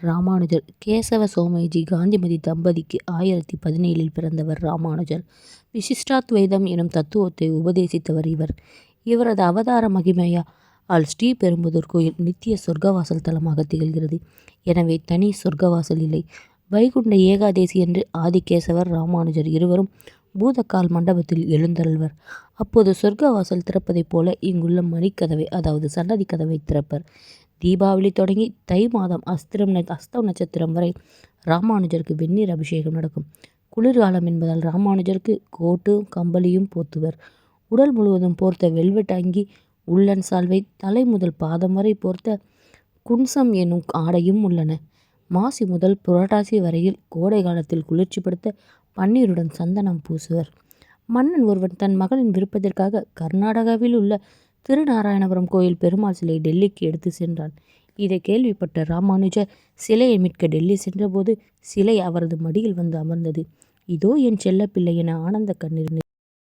ராமானுஜர் கேசவ சோமேஜி காந்திமதி தம்பதிக்கு ஆயிரத்தி பதினேழில் பிறந்தவர் ராமானுஜர். விசிஷ்டாத்வைதம் எனும் தத்துவத்தை உபதேசித்தவர் இவர். இவரது அவதார மகிமையால் ஸ்ரீபெரும்புதூர் கோயில் நித்திய சொர்க்கவாசல் தலமாக திகழ்கிறது. எனவே தனி சொர்க்கவாசல் இல்லை. வைகுண்ட ஏகாதசியன்று ஆதிகேசவர் ராமானுஜர் இருவரும் பூதக்கால் மண்டபத்தில் எழுந்தருள்வர். அப்போது சொர்க்கவாசல் திறப்பதைப் போல இங்குள்ள மணிக்கதவை அதாவது சன்னதி கதவை திறப்பர். தீபாவளி தொடங்கி தை மாதம் அஸ்திரம் அஸ்தம் நட்சத்திரம் வரை ராமானுஜருக்கு வெந்நீர் அபிஷேகம் நடக்கும். குளிர்காலம் என்பதால் ராமானுஜருக்கு கோட்டும் கம்பளியும் போர்த்துவர். உடல் முழுவதும் போர்த்த வெல்வெட் அங்கி உள்ளன் சால்வை தலை முதல் பாதம் வரை போர்த்த குன்சம் எனும் ஆடையும் உள்ளன. மாசி முதல் புரட்டாசி வரையில் கோடை காலத்தில் குளிர்ச்சிப்படுத்த பன்னீருடன் சந்தனம் பூசுவர். மன்னன் ஒருவன் தன் மகளின் விருப்பத்திற்காக கர்நாடகாவில் உள்ள திருநாராயணபுரம் கோயில் பெருமாள் சிலை டெல்லிக்கு எடுத்து சென்றான். இதை கேள்விப்பட்ட ராமானுஜர் சிலையை மீட்க டெல்லி சென்றபோது சிலை அவரது மடியில் வந்து அமர்ந்தது. இதோ என் செல்லப்பிள்ளை என ஆனந்த கண்ணீர்